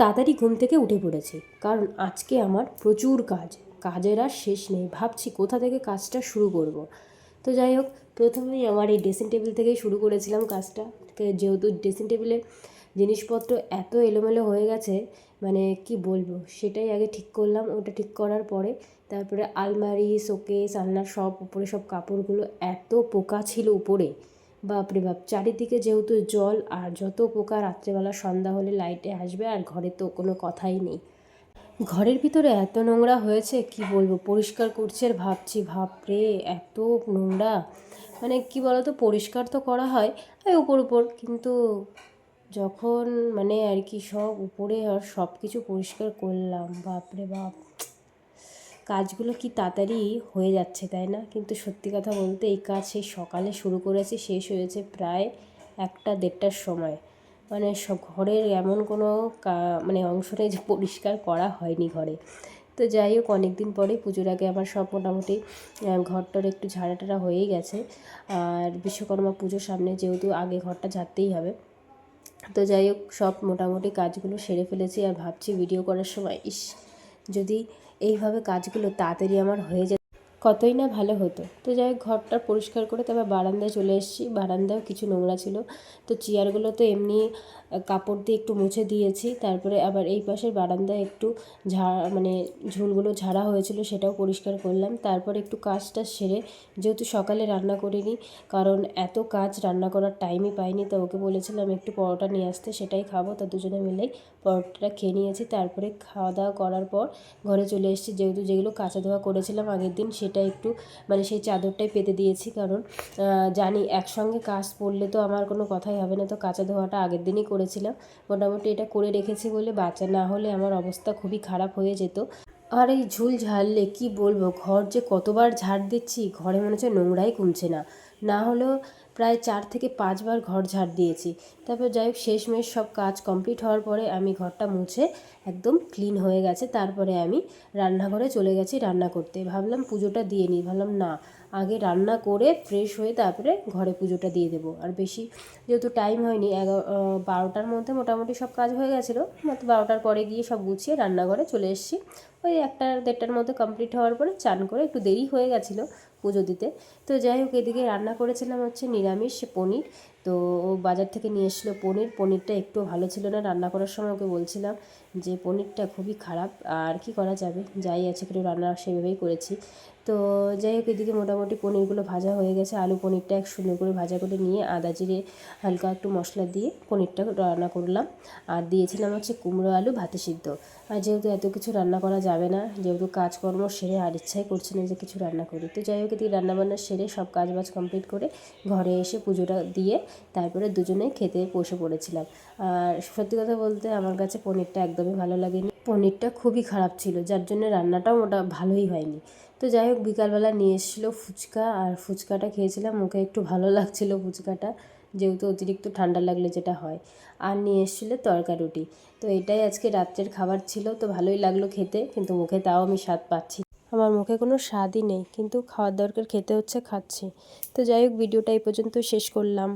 তাড়াতাড়ি ঘুম থেকে উঠে পড়েছি। কারণ আজকে আমার প্রচুর কাজ। কাজের আর শেষ নেই। ভাবছি কোথা থেকে কাজটা শুরু করব। তো যাই হোক, প্রথমেই আমার এই ড্রেসিং টেবিল থেকেই শুরু করেছিলাম কাজটা। যেহেতু ড্রেসিং টেবিলে জিনিসপত্র এত এলোমেলো হয়ে গেছে মানে কি বলব, সেটাই আগে ঠিক করলাম। ওটা ঠিক করার পরে তারপরে আলমারি, শোকেস আলনার সব, উপরে সব কাপড়গুলো এত পোকা ছিল উপরে। বাপরে বাপ, চারিদিকে যেহেতু জল আর যত পোকা রাত্রেবেলা সন্ধ্যা হলে লাইটে আসবে আর ঘরে তো কোনো কথাই নেই। ঘরের ভিতরে এত নোংরা হয়েছে, কি বলব? পরিষ্কার করছে আর ভাবছি ভাবরে এত নোংরা। মানে কি বলতো, পরিষ্কার তো করা হয় উপর উপর, কিন্তু যখন মানে আর কি সব উপরে আর সব কিছু পরিষ্কার করলাম, বাপরে বাপ। কাজগুলো কি তাড়াতাড়ি হয়ে যাচ্ছে, তাই না? কিন্তু সত্যি কথা বলতে এই কাজ সেই সকালে শুরু করেছি, শেষ হয়েছে প্রায় একটা দেড়টার সময়। মানে সব ঘরের এমন কোনো মানে অংশ নেই যে পরিষ্কার করা হয়নি ঘরে। তো যাই হোক অনেক দিন পরে পুজোর আগে আমার সব মোটামুটি ঘরটার একটু ঝাড়া টাড়া হয়েই গেছে। আর বিশ্বকর্মা পুজোর সামনে যেহেতু আগে ঘরটা ঝাড়তেই হবে। তো যাই হোক, সব মোটামুটি কাজগুলো সেরে ফেলেছি আর ভাবছি ভিডিও করার সময়, ইস! যদি এইভাবে কাজগুলো তাড়াতাড়ি আমার হয়ে যেত কতই না ভালো হতো। তো যাই হোক, ঘরটা পরিষ্কার করে তারপর বারান্দায় চলে এসেছি। বারান্দায় কিছু নোংরা ছিল। তো চেয়ারগুলো তো এমনি কাপড় দিয়ে একটু মুছে দিয়েছি। তারপরে আবার এই পাশের বারান্দায় একটু ঝাড়া মানে ঝুলগুলো ঝাড়া হয়েছিল সেটাও পরিষ্কার করলাম। তারপর একটু কাজটা সেরে, যেহেতু সকালে রান্না করিনি, কারণ এত কাজ রান্না করার টাইমই পাইনি, তো ওকে বলেছিলাম একটু পরোটা নিয়ে আসতে, সেটাই খাব। তা দুজনে মিলেই পরোটাটা খেয়ে নিয়েছি। তারপরে খাওয়া দাওয়া করার পর ঘরে চলে এসেছি। যেহেতু যেগুলো কাঁচা ধোয়া করেছিলাম আগের দিন সেটা একটু মানে সেই চাদরটাই পেতে দিয়েছি কারণ জানি একসঙ্গে কাজ পড়লে তো আমার কোনো কথাই হবে না। তো কাঁচা ধোয়াটা আগের দিনই করেছিলাম। মোটামুটি এটা করে রেখেছি বলে বাচ্চা না হলে আমার অবস্থা খুবই খারাপ হয়ে যেত। আর এই ঝুল ঝাড়লে কি বলব, ঘর যে কতবার ঝাড় দিচ্ছি, ঘরে মনে হচ্ছে নোংরাই কমছে না। না হলেও প্রায় চার থেকে পাঁচবার ঘর ঝাড় দিয়েছি। তারপর যাই হোক শেষমেশ সব কাজ কমপ্লিট হওয়ার পরে আমি ঘরটা মুছে একদম ক্লিন হয়ে গেছে। তারপরে আমি রান্নাঘরে চলে গেছি রান্না করতে। ভাবলাম পুজোটা দিয়ে নিই। ভাবলাম, না, আগে রান্না করে ফ্রেশ হয়ে তারপরে ঘরে পুজোটা দিয়ে দেবো। আর বেশি যেহেতু টাইম হয়নি, এগারো বারোটার মধ্যে মোটামুটি সব কাজ হয়ে গেছিল। বারোটার পরে গিয়ে সব গুছিয়ে রান্নাঘরে চলে এসেছি। ওই একটা দেড়টার মধ্যে কমপ্লিট হওয়ার পরে চান করে একটু দেরি হয়ে গেছিল। পুজো দিতে। তো যাই হোক এদিকে রান্না করেছিলাম হচ্ছে নিরামিষ পনির। তো ও বাজার থেকে নিয়ে এসেছিল পনির। পনিরটা একটু ভালো ছিল না। রান্না করার সময় ওকে বলছিলাম যে, পনিরটা খুবই খারাপ, আর কি করা যাবে? যাই আছে একটু রান্না সেভাবেই করেছি। তো যাই হোক, এদিকে মোটামুটি পনিরগুলো ভাজা হয়ে গেছে। আলু পনিরটা এক সুন্দর করে ভাজা করে নিয়ে আদা জিরে, হালকা একটু মশলা দিয়ে পনিরটা রান্না করলাম। আর দিয়েছিলাম হচ্ছে কুমড়ো আলু ভাতে সিদ্ধ। আর যেহেতু এত কিছু রান্না করা যাবে না, যেহেতু কাজকর্ম সেরে আর ইচ্ছাই করছে না যে কিছু রান্না করি। তো যাই হোক, এদিকে রান্নাবান্না সেরে সব কাজ বাজ কমপ্লিট করে ঘরে এসে পুজোটা দিয়ে তারপরে দুজনে খেতে বসে পড়েছিলাম। আর সত্যি কথা বলতে আমার কাছে পনিরটা একদমই ভালো লাগেনি। পনিরটা খুবই খারাপ ছিল, যার জন্য রান্নাটাও ওটা ভালোই হয়নি। তো যাই হোক, বিকালবেলা নিয়ে এসেছিল ফুচকা, আর ফুচকাটা খেয়েছিলাম মুখে একটু ভালো লাগছিল ফুচকাটা, যেহেতু অতিরিক্ত ঠান্ডা লাগলে যেটা হয়। আর নিয়ে এসেছিল তরকা রুটি তো এটাই আজকে রাত্রের খাবার ছিল, তো ভালোই লাগল খেতে, কিন্তু মুখে তাও আমি স্বাদ পাচ্ছি আমার মুখে কোনো স্বাদই নেই, কিন্তু খাওয়ার দরকার, খেতে হচ্ছে, খাচ্ছি। তো যাই হোক, ভিডিওটা এই পর্যন্ত শেষ করলাম।